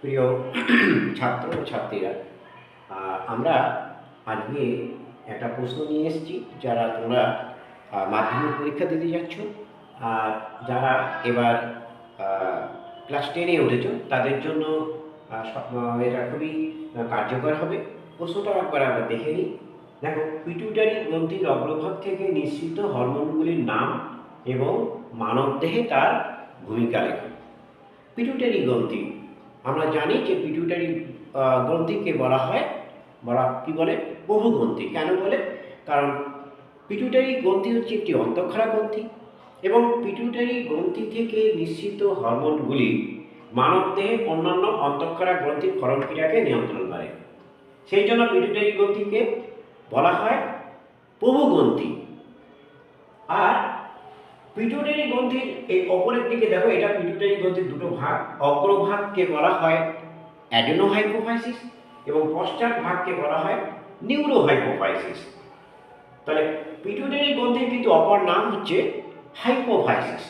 প্রিয় ছাত্র ও ছাত্রীরা আমরা আজকে একটা প্রশ্ন নিয়ে এসেছি, যারা তোমরা মাধ্যমিক পরীক্ষা দিতে যাচ্ছ, আর যারা এবার ক্লাস টেনে উঠেছ, তাদের জন্য এটা খুবই কার্যকর হবে। প্রশ্নটা একবার আমরা দেখে নিই। দেখো পিটুইটারি গ্রন্থির অগ্রভাগ থেকে নিঃসৃত হরমোনগুলির নাম এবং মানবদেহে তার ভূমিকা লেখা। পিটুইটারি গ্রন্থি। আমরা জানি যে পিটুটারি গ্রন্থিকে বলা হয়, বলা কি বলে? বহু গ্রন্থি কেন বলে? কারণ পিটুটারি গ্রন্থি হচ্ছে একটি অন্তঃক্ষরা গ্রন্থি এবং পিটুটারি গ্রন্থি থেকে নিঃসৃত হরমোনগুলি মানবদেহে অন্যান্য অন্তঃক্ষরা গ্রন্থির ক্ষরণ ক্রিয়াকে নিয়ন্ত্রণ করে। সেই জন্য পিটুটারি গ্রন্থিকে বলা হয় প্রভু গ্রন্থি আর পিটুইটারি গ্রন্থির এই অপরের দিকে দেখো, এটা পিটুইটারি গ্রন্থির দুটো ভাগ। অগ্রভাগকে বলা হয় অ্যাডেনোহাইপোফাইসিস এবং পশ্চাৎ ভাগকে বলা হয় নিউরোহাইপোফাইসিস তাহলে পিটুইটারি গ্রন্থির কিন্তু অপর নাম হচ্ছে হাইপোফাইসিস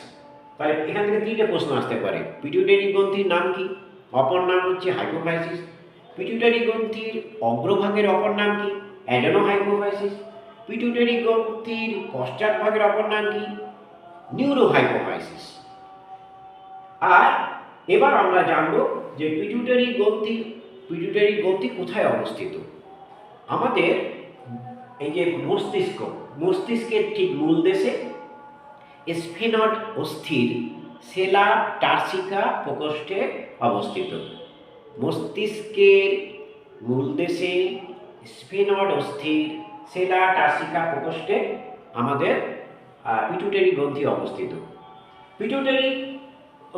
তাহলে এখান থেকে তিনটে প্রশ্ন আসতে পারে। পিটুইটারি গ্রন্থির নাম কি? অপর নাম হচ্ছে হাইপোফাইসিস পিটুইটারি গ্রন্থির অগ্রভাগের অপর নাম কি? অ্যাডেনোহাইপোফাইসিস পিটুইটারি গ্রন্থির পশ্চাৎ ভাগের অপর নাম কি? নিউরোহাইপোফাইসিস আর এবার আমরা জানব যে পিটুইটারি গ্রন্থি পিটুইটারি গ্রন্থি কোথায় অবস্থিত? আমাদের এই যে মস্তিষ্ক, মস্তিষ্কের ঠিক মূল দেশে স্ফেনড অস্থির, সেলা টার্সিকা প্রকোষ্ঠে অবস্থিত। মস্তিষ্কের মূল দেশে স্ফেনড অস্থির, সেলা টার্সিকা প্রকোষ্ঠে আমাদের পিটুটারি গ্রন্থি অবস্থিত। পিটুটারি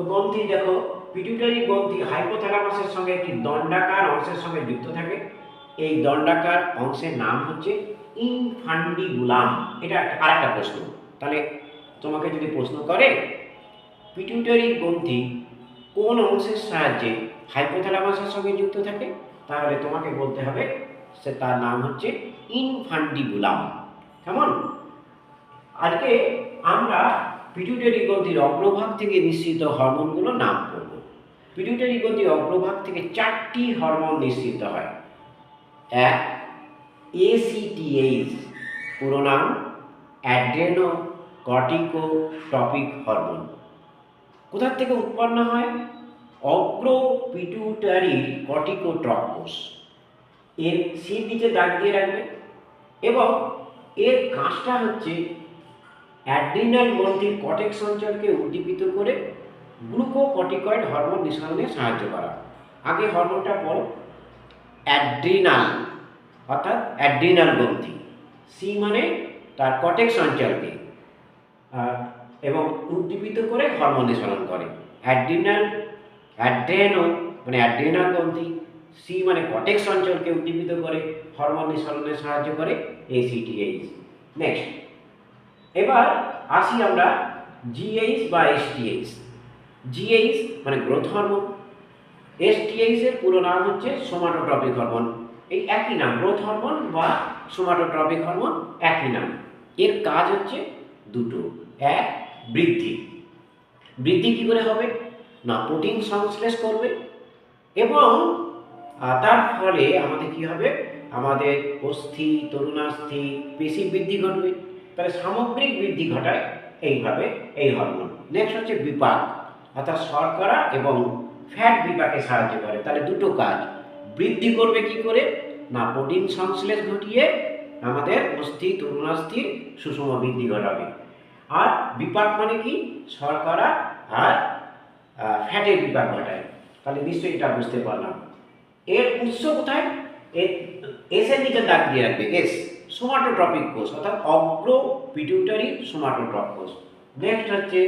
গ্রন্থি, দেখো পিটুটারি গ্রন্থি হাইপোথ্যালামাসের সঙ্গে একটি দণ্ডাকার অংশের সঙ্গে যুক্ত থাকে। এই দণ্ডাকার অংশের নাম হচ্ছে ইনফান্ডিবুলাম এটা আর একটা প্রশ্ন। তাহলে তোমাকে যদি প্রশ্ন করে পিটুটারি গ্রন্থি কোন অংশের সাহায্যে হাইপোথ্যালামাসের সঙ্গে যুক্ত থাকে? তাহলে তোমাকে বলতে হবে, সে তার নাম হচ্ছে ইনফান্ডিবুলাম কেমন? আজকে আমরা পিটুটারি গ্রন্থির অগ্রভাগ থেকে নিঃসৃত হরমোনগুলোর নাম করব পিটুটারি গ্রন্থির অগ্রভাগ থেকে চারটি হরমোন নিঃসৃত হয়। এক এসিটিএইচ পুরো নাম অ্যাড্রেনো কটিকো টপিক হরমোন কোথার থেকে উৎপন্ন হয়? অগ্র পিটুটারি কর্টিকোট্রপস এর সির নিচে দাগ দিয়ে রাখবে এবং এর কাজটা হচ্ছে অ্যাড্রিনাল গ্রন্থির কটেক্স অঞ্চলকে উদ্দীপিত করে গ্লুকোকর্টিকয়েড হরমোন নিঃসরণে সাহায্য করা। আগে হরমোনটা পড়ো অ্যাড্রিনাল, অর্থাৎ অ্যাড্রিনাল গ্রন্থি। সি মানে তার কটেক্স অঞ্চলকে এবং উদ্দীপিত করে হরমোন নিঃসরণ করে। অ্যাড্রিনাল, অ্যাড্রেনো মানে অ্যাড্রিনাল গ্রন্থি। সি মানে কটেক্স অঞ্চলকে উদ্দীপিত করে, হরমোন নিঃসরণে সাহায্য করে এসিটিএইচ নেক্সট এবার আসি আমরা জিএইচ বা এসটিএইচ জিএইচ মানে গ্রোথ হরমোন। এসটিএইচ এর পুরো নাম হচ্ছে সোমাটোট্রপিক হরমোন। এই একই নাম, গ্রোথ হরমোন বা সোমাটোট্রপিক হরমোন একই নাম। এর কাজ হচ্ছে দুটো। এক, বৃদ্ধি। বৃদ্ধি কী করে হবে? না, প্রোটিন সংশ্লেষ করবে এবং তার ফলে আমাদের কি হবে? আমাদের অস্থি, তরুণাস্থি, পেশি বৃদ্ধি ঘটবে। তাহলে সামগ্রিক বৃদ্ধি ঘটায় এইভাবে, এই হরমোন নেক্সট হচ্ছে বিপাক, অর্থাৎ শর্করা এবং ফ্যাট বিপাকে সাহায্য করে। তাহলে দুটো কাজ। বৃদ্ধি করবে কি করে? না প্রোটিন সংশ্লেষ ঘটিয়ে আমাদের অস্থি তরুণাস্থির সুষম বৃদ্ধি ঘটাবে। আর বিপাক মানে কি? শর্করা আর ফ্যাটের বিপাক ঘটায়। তাহলে নিশ্চয়ই এটা বুঝতে পারলাম। এর উৎস কোথায়? এর এস এর নিচে দাগ দিয়ে রাখবে এস সোমাটোট্রপিক কোষ অর্থাৎ অগ্র পিটিউটারি সোমাটোট্রপ কোষ নেক্সট হচ্ছে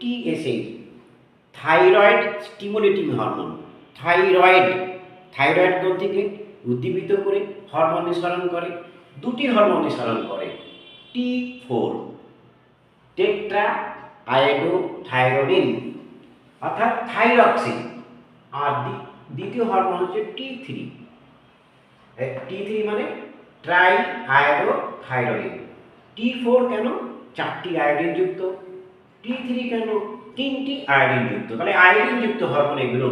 TSH thyroid stimulating hormone thyroid thyroid গ্রন্থিকে উদ্দীপিত করে হরমোন নিঃসরণ করে। দুটি হরমোন নিঃসরণ করে T four tetra iodo thyronine অর্থাৎ থাইরক্সিন আর দ্বিতীয় হরমোন হচ্ছে টি থ্রি টি থ্রি মানে ট্রাই আয়োডো থাইরোডিন টি ফোর কেন? চারটি আয়োডিন যুক্ত। টি থ্রি কেন? তিনটি আয়োডিন যুক্ত। তাহলে আয়োডিন যুক্ত হরমোন এগুলো।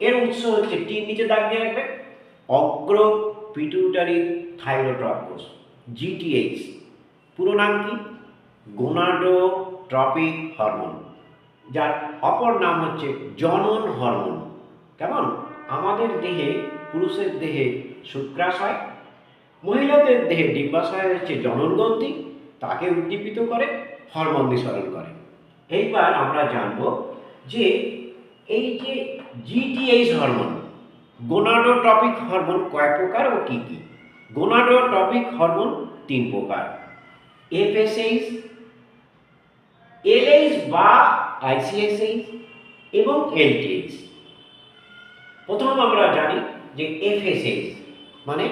এর উৎস হচ্ছে তিন নিচে দাগ দিয়ে রাখবে। অগ্র পিটুটারি থাইরোট্রপস জিটিএইচ পুরো নাম কি? Gonadotropic hormone. যার অপর নাম হচ্ছে জনন হরমোন। কেমন? আমাদের দেহে, পুরুষের দেহে শুক্রাশয় মহিলাদের দেহে ডিম্বাশয় হচ্ছে জননগ্রন্থি তাকে উদ্দীপিত করে, হরমোন নিঃসরণ করে। এইবার আমরা জানব যে এই যে জিটিএইচ হরমোন গোনাডোট্রপিক হরমোন কয় প্রকার ও কী কী? গোনাডোট্রপিক হরমোন তিন প্রকার। এফএসএইচ এলএইচ বা আইসিএসএইচ এবং এলটিএইচ প্রথম আমরা জানি যে এফএসএইচ মানে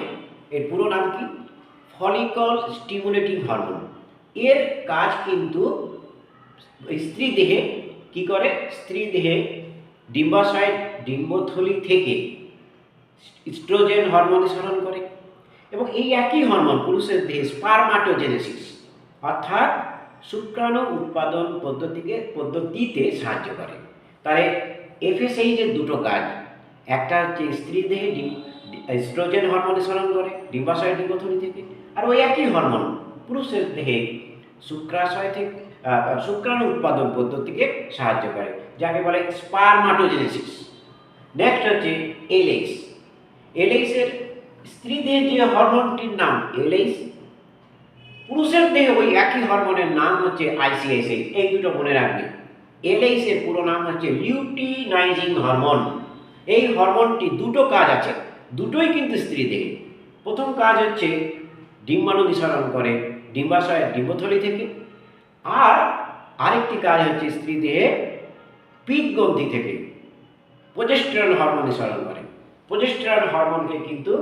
এর পুরো নাম কি? ফলিকল স্টিমুলেটিং হরমোন এর কাজ কিন্তু স্ত্রী দেহে কি করে? স্ত্রী দেহে ডিম্বাশয়, ডিম্বথলি থেকে স্ট্রোজেন হরমোন নিঃসরণ করে। এবং এই একই হরমোন পুরুষের দেহে স্পারমাটোজেনেসিস অর্থাৎ শুক্রাণু উৎপাদন পদ্ধতিকে, পদ্ধতিতে সাহায্য করে। তাহলে এফএসএইচের দুটো কাজ। একটা হচ্ছে স্ত্রী দেহে ডিম- স্ট্রোজেন হরমোন নিঃসরণ করে ডিম্বাশয় ডিম্বথলি থেকে, আর ওই একই হরমোন পুরুষের দেহে শুক্রাশয় থেকে শুক্রাণু উৎপাদন পদ্ধতিকে সাহায্য করে, যাকে বলে স্পারমাটোজেনেসিস নেক্সট হচ্ছে এলএইচ। এলএইচের স্ত্রী দেহে যে হরমোনটির নাম এলএইচ, পুরুষের দেহে ওই একই হরমোনের নাম হচ্ছে আইসিএসএইচ এই দুটো মনে রাখবে। এলএইচ এর পুরো নাম হচ্ছে লিউটিনাইজিং হরমোন এই হরমোনটি দুটো কাজ আছে, দুটোই কিন্তু স্ত্রী দেহে প্রথম কাজ হচ্ছে ডিম্বাণু নিঃসরণ করে ডিম্বাশয়ের ডিম্বথলি থেকে। আর আরেকটি কাজ হচ্ছে স্ত্রী দেহে পিত্তগ্রন্থি থেকে প্রজেস্টেরন হরমোন নিঃসরণ করে। প্রজেস্টেরন হরমোনকে কিন্তু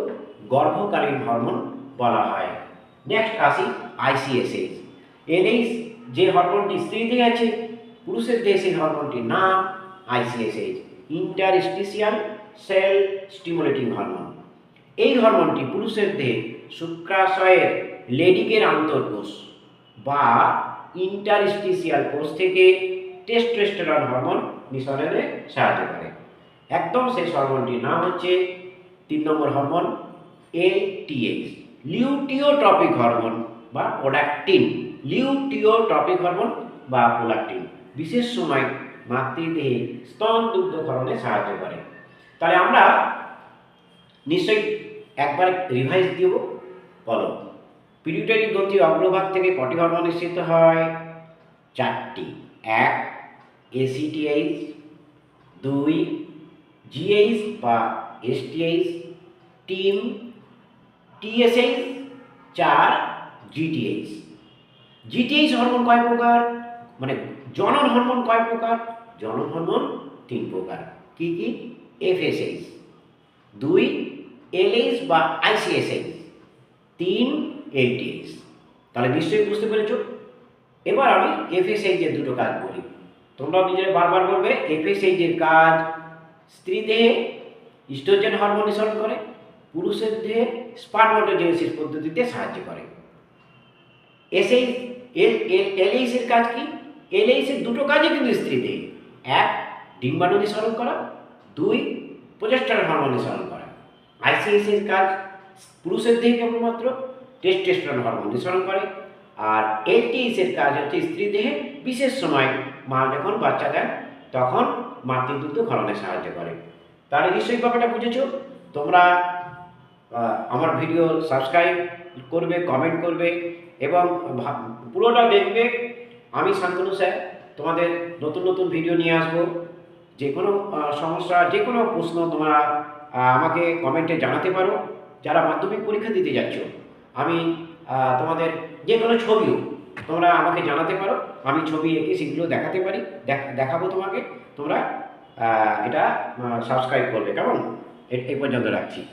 গর্ভকালীন হরমোন বলা হয়। নেক্সট আসি আইসিএসএইচ এনএইচ যে হরমোনটি স্ত্রী দেহে আছে, পুরুষের দেহে সেই হরমোনটির নাম ICSH interstitial cell stimulating hormone এই হরমোনটি পুরুষের দেহে শুক্রাশয়ের লেডিকের আন্তর্কোষ বা ইন্টারস্টিসিয়াল কোষ থেকে টেস্টোস্টেরন হরমোন নিঃসরণে সাহায্য করে। একদম শেষ হরমোনটির নাম হচ্ছে তিন number hormone LTH. Luteotropic hormone বা প্রোডাক্টিন। লিউটিওট্রপিক হরমোন বা প্রোডাক্টিন। বিশেষ সময় মাতৃদেহে স্তন দুগ্ধকরণে সাহায্য করে। তাহলে আমরা নিশ্চয়ই একবার রিভাইজ দিব বলো পিরিয়ডারি গ্রন্থির অগ্রভাগ থেকে কটি হরমোন নিশ্চিত হয়? চারটি। এক এসিটিএইচ দুই জিএইচ বা এসটিএইচ টিম টিএসএইচ চার জিটিএইচ জিটিএইচ হরমোন কয় প্রকার? মানে জনন হরমোন কয় প্রকার? জনন হরমোন তিন প্রকার। কি কি? এফএসএইচ দুই এলএইচ বা আইসিএসএইচ তিন এলটিএইচ তাহলে নিশ্চয়ই বুঝতে পেরেছ? এবার আমি এফএসএইচের দুটো কাজ বলি। তোমরা নিজেরা বারবার বলবে এফএসএইচের কাজ স্ত্রী দেহে ইস্ট্রোজেন হরমোন নিঃসরণ করে, পুরুষের দেহে স্পারমাটোজেনেসিস পদ্ধতিতে সাহায্য করে। এসএইচ এল এলএইচের কাজ কি? এলএইচের দুটো কাজই কিন্তু স্ত্রী দেহে এক ডিম্বাণু নিঃসরণ করা। দুই প্রজেস্টার হরমোন নিঃসরণ করা। আইসিএসের কাজ পুরুষের দেহে কেবলমাত্র টেস্টেস্টরন হরমোন নিঃসরণ করে। আর এলটিএসের কাজ হচ্ছে স্ত্রী দেহে। বিশেষ সময় মা যখন বাচ্চা দেন, তখন মাতৃদুগ্ধ ক্ষরণে সাহায্য করে। তাহলে নিশ্চয়ই ব্যাপারটা বুঝেছ? তোমরা আমার ভিডিও সাবস্ক্রাইব করবে, কমেন্ট করবে এবং পুরোটা দেখবে আমি শান্তনু স্যার, তোমাদের নতুন নতুন ভিডিও নিয়ে আসব। যে কোনো সমস্যা যে কোনো প্রশ্ন তোমরা আমাকে কমেন্টে জানাতে পারো। যারা মাধ্যমিক পরীক্ষা দিতে যাচ্ছ, আমি তোমাদের যে কোনো ছবিও তোমরা আমাকে জানাতে পারো। আমি ছবি এঁকে সেগুলো দেখাতে পারি, দেখ- দেখাবো তোমাকে। তোমরা এটা সাবস্ক্রাইব করবে। কেমন? এই পর্যন্ত রাখছি।